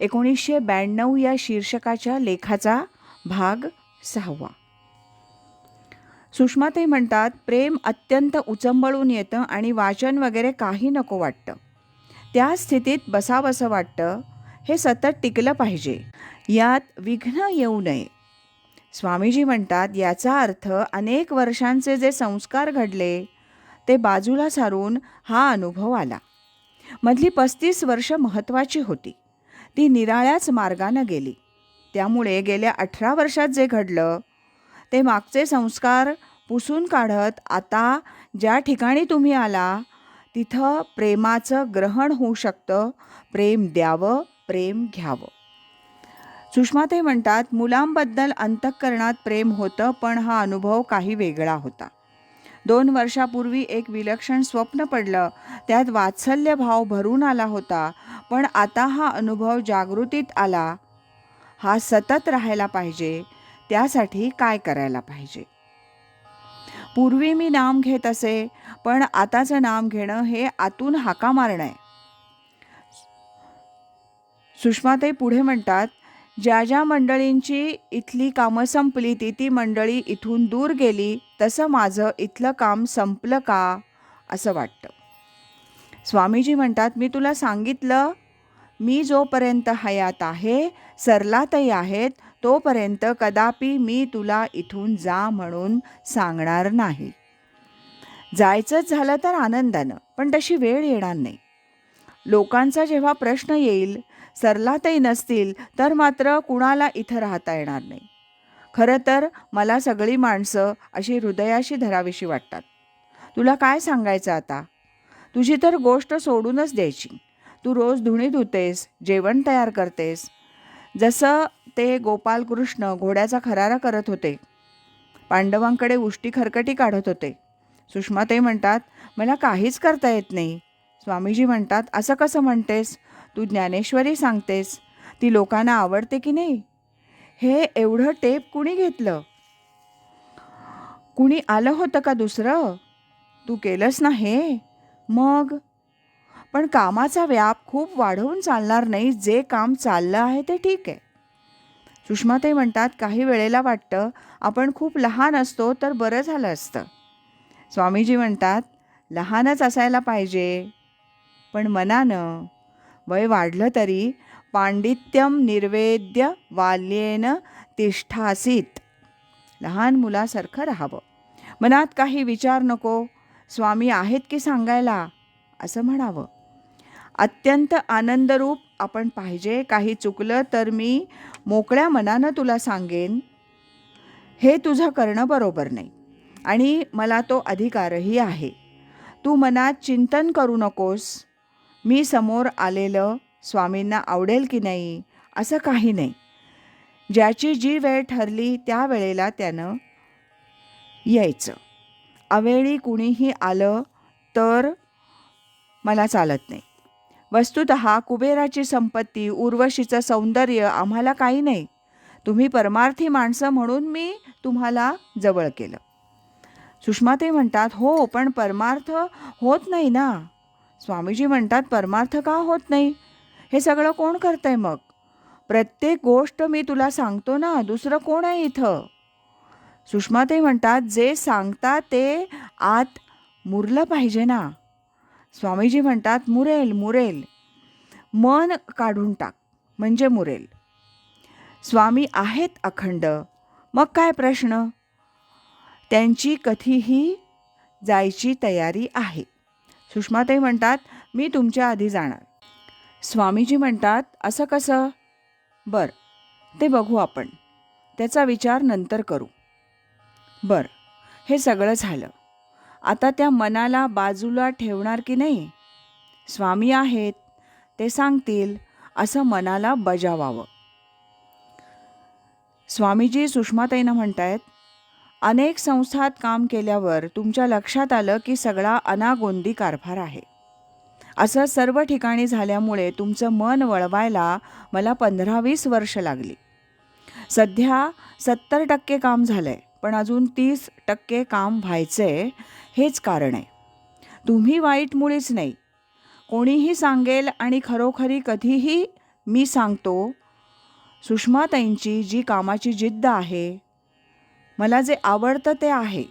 एकोणीसशे ब्याण्णव या शीर्षकाच्या लेखाचा भाग सहावा. सुषमाताई म्हणतात प्रेम अत्यंत उचंबळून येतं आणि वाचन वगैरे काही नको वाटतं. त्या स्थितीत बसावंसं वाटतं. हे सतत टिकलं पाहिजे. यात विघ्न येऊ नये. स्वामीजी म्हणतात याचा अर्थ अनेक वर्षांचे जे संस्कार घडले ते बाजूला सारून हा अनुभव आला. मधली पस्तीस वर्ष महत्त्वाची होती. ती निराळ्याच मार्गानं गेली. त्यामुळे गेल्या अठरा वर्षात जे घडलं ते मागचे संस्कार पुसून काढत आता ज्या ठिकाणी तुम्ही आला तिथं प्रेमाचं ग्रहण होऊ शकतं. प्रेम द्यावं प्रेम घ्यावं. सुषमाताई म्हणतात मुलांबद्दल अंतःकरणात प्रेम होतं पण हा अनुभव काही वेगळा होता. दोन वर्षापूर्वी एक विलक्षण स्वप्न पडलं. त्यात वात्सल्य भाव भरून आला होता पण आता हा अनुभव जागृतीत आला. हा सतत राहायला पाहिजे. त्यासाठी काय करायला पाहिजे? पूर्वी मी नाम घेत असे पण आताचं नाम घेणं हे आतून हाका मारणं आहे. सुषमाताई पुढे म्हणतात ज्या ज्या मंडळींची इथली कामं संपली ती ती मंडळी इथून दूर गेली तसं माझं इथलं काम संपलं का? असं वाटतं. स्वामीजी म्हणतात मी तुला सांगितलं मी जोपर्यंत हयात आहे सरलातही आहेत तोपर्यंत कदापि मी तुला इथून जा म्हणून सांगणार नाही. जायचंच झालं तर आनंदानं पण तशी वेळ येणार नाही. लोकांचा जेव्हा प्रश्न येईल सरलातही नसतील तर मात्र कुणाला इथं राहता येणार नाही. खरं तर मला सगळी माणसं अशी हृदयाशी धरावीशी वाटतात. तुला काय सांगायचं आता? तुझी तर गोष्ट सोडूनच द्यायची. तू रोज धुणी धुतेस जेवण तयार करतेस. जसं ते गोपालकृष्ण घोड्याचा खरारा करत होते. पांडवांकडे उष्टी खरकटी काढत होते. सुषमाताई म्हणतात मला काहीच करता येत नाही. स्वामीजी म्हणतात असं कसं म्हणतेस? तू ज्ञानेश्वरी सांगतेस. ती लोकांना आवडते की नाही? हे एवढं टेप कुणी घेतलं? कुणी आलं होतं का दुसरं? तू केलंस ना हे? मग? पण कामाचा व्याप खूप वाढवून चालणार नाही. जे काम चाललं आहे ते ठीक आहे. सुषमाताई म्हणतात काही वेळेला वाटतं आपण खूप लहान असतो तर बरं झालं असतं. स्वामीजी म्हणतात लहानच असायला पाहिजे. पण मनानं वय वाढलं तरी पांडित्यम निर्वेद्य वाल्येन तिष्ठासीत. लहान मुलासारखं राहावं. मनात काही विचार नको. स्वामी आहेत की सांगायला? असं म्हणावं. अत्यंत आनंदरूप आपण पाहिजे. काही चुकलं तर मी मोकळ्या मनानं तुला सांगेन. हे तुझं करणं बरोबर नाही. आणि मला तो अधिकारही आहे. तू मनात चिंतन करू नकोस. मी समोर आलेलं स्वामींना आवडेल की नाही असं काही नाही. ज्याची जी वेळ ठरली त्या वेळेला त्यानं यायचं. अवेळी कुणीही आलं तर मला चालत नाही. वस्तुत कुबेराची संपत्ती उर्वशीचं सौंदर्य आम्हाला काही नाही. तुम्ही परमार्थी माणसं म्हणून मी तुम्हाला जवळ केलं. सुषमा ते म्हणतात हो पण परमार्थ होत नाही ना. स्वामीजी म्हणतात परमार्थ का होत नाही? हे सगळं कोण करतंय मग? प्रत्येक गोष्ट मी तुला सांगतो ना दुसरं कोण आहे इथं? सुषमाताई म्हणतात जे सांगतात ते आत मुरलं पाहिजे ना. स्वामीजी म्हणतात मुरेल मुरेल. मन काढून टाक म्हणजे मुरेल. स्वामी आहेत अखंड. मग काय प्रश्न? त्यांची कधीही जायची तयारी आहे. सुषमाताई म्हणतात मी तुमच्या आधी जाणार. स्वामीजी म्हणतात असं कसं? बरं ते बघू आपण. त्याचा विचार नंतर करू. बरं हे सगळं झालं. आता त्या मनाला बाजूला ठेवणार की नाही? स्वामी आहेत. ते सांगतील असं मनाला बजावावं. स्वामीजी सुषमाताईनं म्हणतायत अनेक संस्थात काम केल्यावर तुमच्या लक्षात आलं की सगळा अनागोंदी कारभार आहे. असं सर्व ठिकाणी झाल्यामुळे तुमचं मन वळवायला मला पंधरा वीस वर्ष लागली. सध्या सत्तर टक्के काम झालं आहे पण अजून तीस टक्के काम व्हायचंय हेच कारण आहे. तुम्ही वाईट मुळीच नाही. कोणीही सांगेल आणि खरोखरी कधीही मी सांगतो सुषमाताईंची जी कामाची जिद्द आहे मला जे आवडतं ते आहे.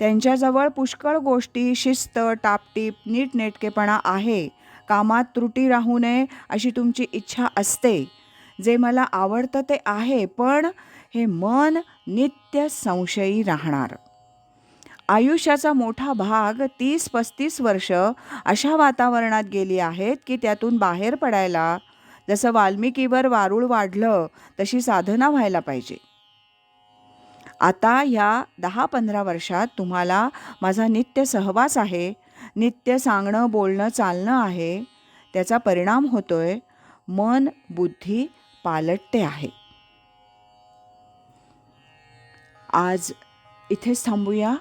त्यांच्याजवळ पुष्कळ गोष्टी शिस्त टापटीप नीटनेटकेपणा आहे. कामात त्रुटी राहू नये अशी तुमची इच्छा असते. जे मला आवडतं ते आहे पण हे मन नित्य संशयी राहणार. आयुष्याचा मोठा भाग तीस पस्तीस वर्ष अशा वातावरणात गेली आहेत की त्यातून बाहेर पडायला जसं वाल्मिकीवर वारूळ वाढलं तशी साधना व्हायला पाहिजे. आता ह्या दहा पंधरा वर्षात तुम्हाला माझा नित्य सहवास आहे. नित्य सांगणं बोलणं चालणं आहे. त्याचा परिणाम होतोय. मन बुद्धी पालटते आहे. आज इथेच थांबूया.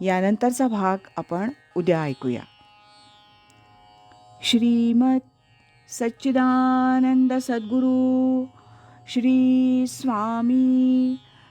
यानंतरचा भाग आपण उद्या ऐकूया. श्रीमत सच्चिदानंद सद्गुरू श्री स्वामी